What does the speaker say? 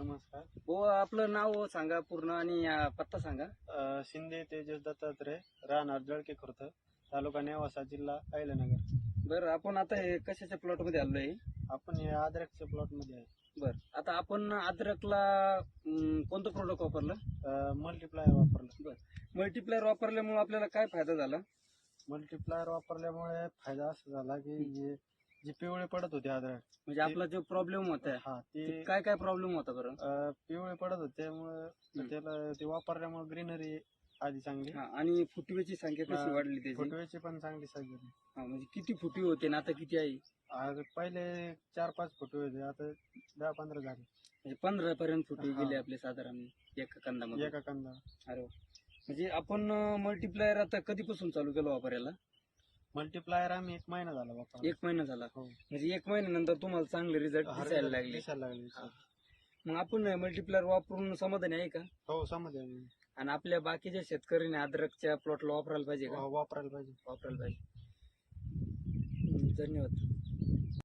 नमस्कार. हो आपलं नाव सांगा पूर्ण आणि अं, पत्ता सांगा. अ, शिंदे तेजस दत्तात्रय राहणार जळके खुर्द तालुका नेवासा जिल्हा अहिल्यानगर. बरं आपण आता हे कशाच्या प्लॉटमध्ये आलोय? आपण हे आद्रकच्या प्लॉटमध्ये आहे. बर आता आपण अद्रकला अं, कोणतं प्रोडक्ट वापरलं? मल्टीप्लायर वापरलं. मल्टीप्लायर वापरल्यामुळे आपल्याला काय फायदा झाला? मल्टीप्लायर वापरल्यामुळे फायदा असा झाला की जे जे पिवळे पडत होते अद्रक म्हणजे आपला जो प्रॉब्लेम होता हा ते ते काय काय प्रॉब्लेम होता बरं? अ, पिवळे पडत होते त्यामुळे त्याला ते वापरल्यामुळे ग्रीनरी आधी चांगली. हा, आणि फुटवेची संख्या कशी हा, वाढली त्याची? फुटवेची पण चांगली साईज झाली हा, म्हणजे किती फुटवे होते ना आता किती आहे? आज पहिले चार पाच फुटवे होते आता दहा पंधरा झाले. म्हणजे पंधरा पर्यंत फुटवे हा. गेले आपले साधारण एका कंदामध्ये. एका कांदा अरे वा. म्हणजे आपण मल्टीप्लायर आता कधीपासून चालू केलं वापरायला? मल्टीप्लायर आम्ही एक महिना झाला वापर एक महिना झाला. हो. म्हणजे एक महिन्यानंतर तुम्हाला चांगले रिझल्ट दिसायला लागले. दिसायला लागले हा. मग आपण मल्टीप्लायर वापरून समाधानी आहे का? हो समजलं आणि आपल्या बाकीच्या शेतकऱ्यांनी अद्रकच्या प्लॉटला वापरायला पाहिजे का? वापरायला पाहिजे. वापरायला पाहिजे. हम्म, धन्यवाद.